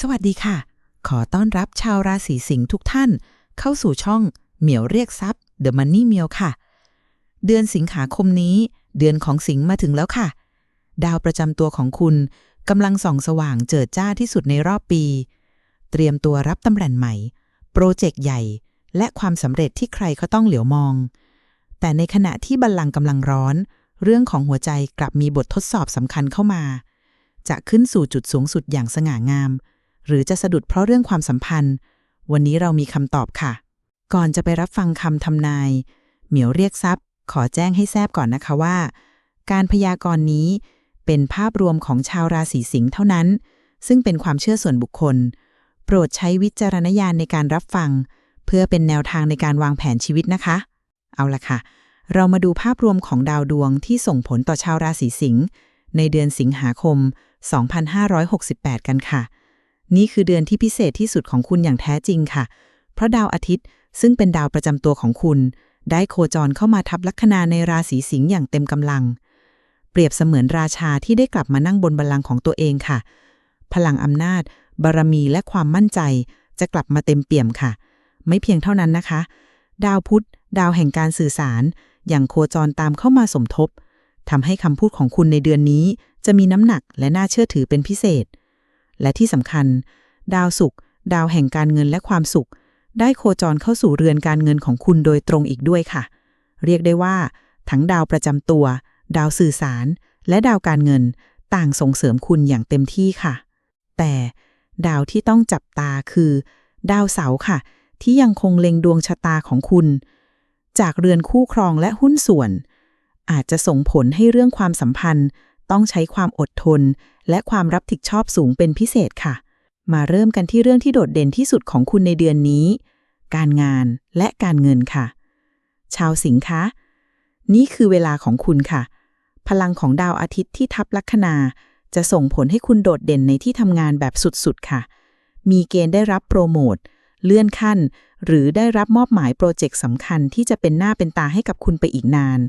สวัสดีค่ะ ขอต้อนรับชาวราศีสิงห์ทุกท่าน เข้าสู่ช่องเหมียวเรียกทรัพย์ The Money m e a l ค่ะ เดือนสิงหาคมนี้ เดือนของสิงห์มาถึงแล้วค่ะ ดาวประจำตัวของคุณกำลังส่องสว่างเจิดจ้าที่สุดในรอบปี เตรียมตัวรับตำแหน่งใหม่ โปรเจกต์ใหญ่ และความสำเร็จที่ใครเขาต้องเหลียวมอง แต่ในขณะที่บัลลังก์กำลังร้อน เรื่องของหัวใจกลับมีบททดสอบสำคัญเข้ามา จะขึ้นสู่จุดสูงสุดอย่างสง่างาม หรือจะสะดุดเพราะเรื่องความสัมพันธ์ วันนี้เรามีคำตอบค่ะ ก่อนจะไปรับฟังคำทำนาย เหมียวเรียกทรัพย์ ขอแจ้งให้แซบก่อนนะคะว่า การพยากรณ์นี้เป็นภาพรวมของชาวราศีสิงห์เท่านั้น ซึ่งเป็นความเชื่อส่วนบุคคล โปรดใช้วิจารณญาณในการรับฟัง เพื่อเป็นแนวทางในการวางแผนชีวิตนะคะ เอาละค่ะ เรามาดูภาพรวมของดาวดวงที่ส่งผลต่อชาวราศีสิงห์ในเดือนสิงหาคม 2568 กันค่ะ นี่คือเดือนที่พิเศษที่สุดของคุณอย่างแท้จริงค่ะ เพราะดาวอาทิตย์ซึ่งเป็นดาวประจำตัวของคุณ ได้โคจรเข้ามาทับลัคนาในราศีสิงห์อย่างเต็มกำลัง เปรียบเสมือนราชาที่ได้กลับมานั่งบนบัลลังก์ของตัวเองค่ะ พลังอำนาจ บารมีและความมั่นใจ จะกลับมาเต็มเปี่ยมค่ะ ไม่เพียงเท่านั้นนะคะ ดาวพุธ ดาวแห่งการสื่อสาร อย่างโคจรตามเข้ามาสมทบทำให้คำพูดของคุณในเดือนนี้ จะมีน้ำหนักและน่าเชื่อถือเป็นพิเศษ และที่สำคัญ ดาวศุกร์ดาวแห่งการเงินและความสุข ได้โคจรเข้าสู่เรือนการเงินของคุณโดยตรงอีกด้วยค่ะ เรียกได้ว่า ทั้งดาวประจำตัว ดาวสื่อสาร และดาวการเงิน ต่างส่งเสริมคุณอย่างเต็มที่ค่ะ แต่ดาวที่ต้องจับตาคือ ดาวเสาร์ค่ะ ที่ยังคงเล็งดวงชะตาของคุณ จากเรือนคู่ครองและหุ้นส่วน อาจจะส่งผลให้เรื่องความสัมพันธ์ ต้องใช้ความอดทน และความรับผิดชอบสูงเป็นพิเศษค่ะ มาเริ่มกันที่เรื่องที่โดดเด่นที่สุดของคุณในเดือนนี้ การงานและการเงินค่ะ ชาวสิงห์คะ นี่คือเวลาของคุณค่ะ พลังของดาวอาทิตย์ที่ทับลัคนา จะส่งผลให้คุณโดดเด่นในที่ทำงานแบบสุดๆค่ะ มีเกณฑ์ได้รับโปรโมทเลื่อนขั้น หรือได้รับมอบหมายโปรเจกต์สำคัญที่จะเป็นหน้าเป็นตาให้กับคุณไปอีกนาน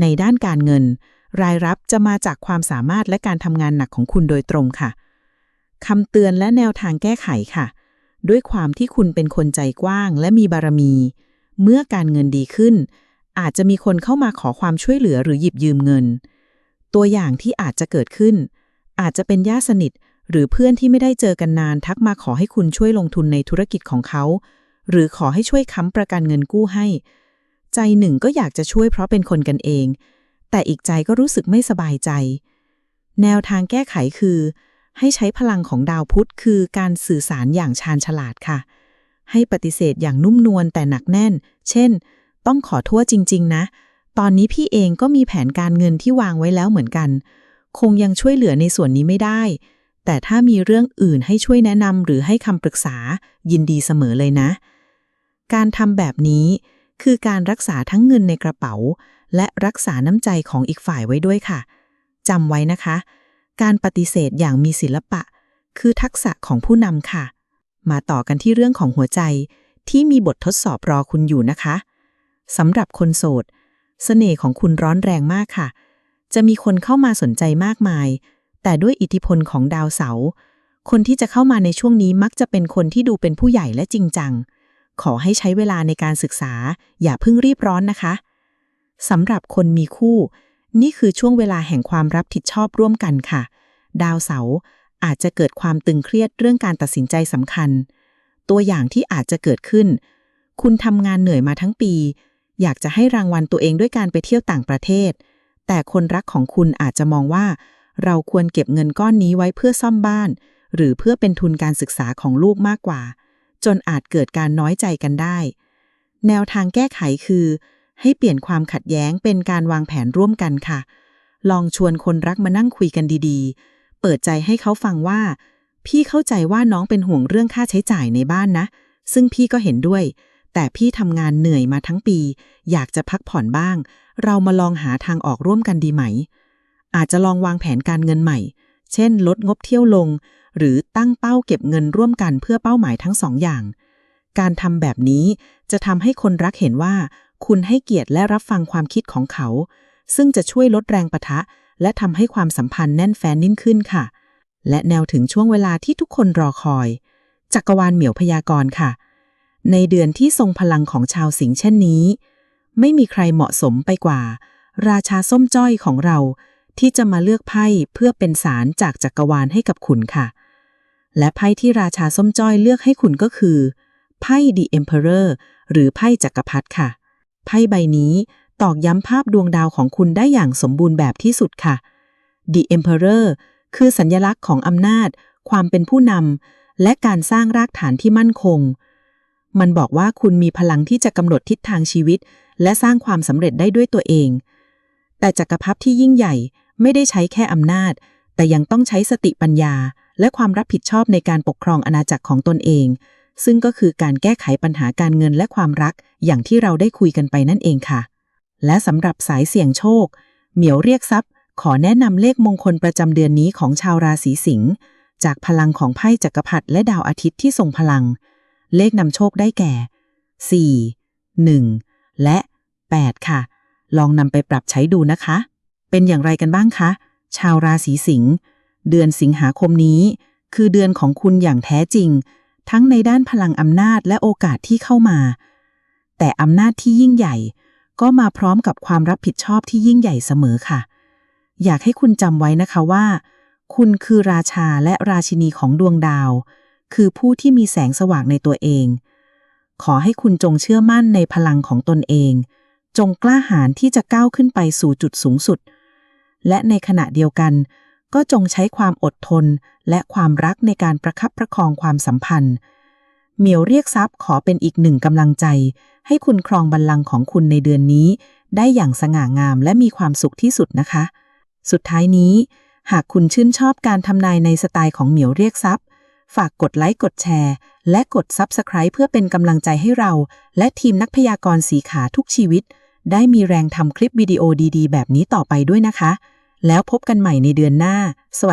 ในด้านการเงิน รายรับจะมาจากความสามารถและการทำงานหนักของคุณโดยตรงค่ะคำเตือนและแนวทางแก้ไขค่ะ ด้วยความที่คุณเป็นคนใจกว้างและมีบารมี เมื่อการเงินดีขึ้น อาจจะมีคนเข้ามาขอความช่วยเหลือหรือหยิบยืมเงิน ตัวอย่างที่อาจจะเกิดขึ้น อาจจะเป็นญาติสนิท หรือเพื่อนที่ไม่ได้เจอกันนานทักมาขอให้คุณช่วยลงทุนในธุรกิจของเขา หรือขอให้ช่วยค้ำประกันเงินกู้ให้ ใจหนึ่งก็อยากจะช่วยเพราะเป็นคนกันเอง แต่อีกใจก็รู้สึกไม่สบายใจ แนวทางแก้ไขคือ ให้ใช้พลังของดาวพุธคือการสื่อสารอย่างชาญฉลาดค่ะ ให้ปฏิเสธอย่างนุ่มนวลแต่หนักแน่น เช่น ต้องขอโทษจริง ๆ นะ ตอนนี้พี่เองก็มีแผนการเงินที่วางไว้แล้วเหมือนกัน คงยังช่วยเหลือในส่วนนี้ไม่ได้ แต่ถ้ามีเรื่องอื่นให้ช่วยแนะนำหรือให้คำปรึกษายินดีเสมอเลยนะ การทำแบบนี้ คือการรักษาทั้งเงินในกระเป๋า และรักษาน้ำใจของอีกฝ่ายไว้ด้วยค่ะจำไว้นะคะ การปฏิเสธอย่างมีศิลปะ คือทักษะของผู้นำค่ะ มาต่อกันที่เรื่องของหัวใจที่มีบททดสอบรอคุณอยู่นะคะสำหรับคนโสดเสน่ห์ของคุณร้อนแรงมากค่ะ จะมีคนเข้ามาสนใจมากมาย แต่ด้วยอิทธิพลของดาวเสาร์คนที่จะเข้ามาในช่วงนี้มักจะเป็นคนที่ดูเป็นผู้ใหญ่และจริงจัง ขอให้ใช้เวลาในการศึกษา อย่าเพิ่งรีบร้อนนะคะสำหรับคนมีคู่ นี่คือช่วงเวลาแห่งความรับผิดชอบร่วมกันค่ะ ดาวเสาร์อาจจะเกิดความตึงเครียดเรื่องการตัดสินใจสำคัญ ตัวอย่างที่อาจจะเกิดขึ้น คุณทำงานเหนื่อยมาทั้งปี อยากจะให้รางวัลตัวเองด้วยการไปเที่ยวต่างประเทศ แต่คนรักของคุณอาจจะมองว่า เราควรเก็บเงินก้อนนี้ไว้เพื่อซ่อมบ้าน หรือเพื่อเป็นทุนการศึกษาของลูกมากกว่า จนอาจเกิดการน้อยใจกันได้ แนวทางแก้ไขคือ ให้เปลี่ยนความขัดแย้งเป็นการวางแผนร่วมกันค่ะ ลองชวนคนรักมานั่งคุยกันดีๆ เปิดใจให้เขาฟังว่า พี่เข้าใจว่าน้องเป็นห่วงเรื่องค่าใช้จ่ายในบ้านนะ ซึ่งพี่ก็เห็นด้วย แต่พี่ทำงานเหนื่อยมาทั้งปี อยากจะพักผ่อนบ้าง เรามาลองหาทางออกร่วมกันดีไหม อาจจะลองวางแผนการเงินใหม่ เช่น ลดงบเที่ยวลง หรือตั้งเป้าเก็บเงินร่วมกันเพื่อเป้าหมายทั้งสองอย่าง การทำแบบนี้จะทำให้คนรักเห็นว่า คุณให้เกียรติและรับฟังความคิดของเขา ซึ่งจะช่วยลดแรงปะทะ และทำให้ความสัมพันธ์แน่นแฟ้นนิ่งขึ้นค่ะ และแนวถึงช่วงเวลาที่ทุกคนรอคอย จักรวาลเหมียวพยากรณ์ค่ะ ในเดือนที่ทรงพลังของชาวสิงห์เช่นนี้ ไม่มีใครเหมาะสมไปกว่า ราชาส้มจ้อยของเรา ที่จะมาเลือกไพ่เพื่อเป็นสารจากจักรวาลให้กับคุณค่ะ และไพ่ที่ราชาส้มจ้อยเลือกให้คุณก็คือ ไพ่ The Emperor หรือไพ่จักรพรรดิค่ะ ไพ่ใบนี้ตอกย้ำภาพดวงดาวของคุณได้อย่างสมบูรณ์แบบที่สุดค่ะ The Emperor คือสัญญลักษณ์ของอำนาจ ความเป็นผู้นำ และการสร้างรากฐานที่มั่นคง มันบอกว่าคุณมีพลังที่จะกำหนดทิศทางชีวิต และสร้างความสำเร็จได้ด้วยตัวเอง แต่จักรพรรดิที่ยิ่งใหญ่ไม่ได้ใช้แค่อำนาจ แต่ยังต้องใช้สติปัญญา และความรับผิดชอบในการปกครองอาณาจักรของตนเอง ซึ่งก็คือการแก้ไขปัญหาการเงินและความรักอย่างที่เราได้คุยกันไปนั่นเองค่ะ และสำหรับสายเสี่ยงโชค เหมียวเรียกทรัพย์ ขอแนะนำเลขมงคลประจำเดือนนี้ของชาวราศีสิงห์จากพลังของไพ่จักรพรรดิและดาวอาทิตย์ที่ทรงพลัง เลขนำโชคได้แก่ 4 1 และ 8 ค่ะ ลองนำไปปรับใช้ดูนะคะ เป็นอย่างไรกันบ้างคะ ชาวราศีสิงห์เดือนสิงหาคมนี้ คือเดือนของคุณอย่างแท้จริง ทั้งในด้านพลังอำนาจและโอกาสที่เข้ามา แต่อำนาจที่ยิ่งใหญ่ ก็มาพร้อมกับความรับผิดชอบที่ยิ่งใหญ่เสมอค่ะ อยากให้คุณจำไว้นะคะว่า คุณคือราชาและราชินีของดวงดาว คือผู้ที่มีแสงสว่างในตัวเอง ขอให้คุณจงเชื่อมั่นในพลังของตนเอง จงกล้าหาญที่จะก้าวขึ้นไปสู่จุดสูงสุด และในขณะเดียวกัน ก็จงใช้ความอดทนและความรักในการประคับประคองความสัมพันธ์ เหมียวเรียกทรัพย์ขอเป็นอีกหนึ่งกำลังใจ ให้คุณครองบัลลังก์ของคุณในเดือนนี้ ได้อย่างสง่างามและมีความสุขที่สุดนะคะ สุดท้ายนี้ หากคุณชื่นชอบการทำนายในสไตล์ของเหมียวเรียกทรัพย์ ฝากกดไลค์กดแชร์ และกด Subscribe เพื่อเป็นกำลังใจให้เรา และทีมนักพยากรณ์สีขาทุกชีวิต ได้มีแรงทำคลิปวิดีโอดีๆ แบบนี้ต่อไปด้วยนะคะ แล้วพบกันใหม่ในเดือนหน้า สวัสดี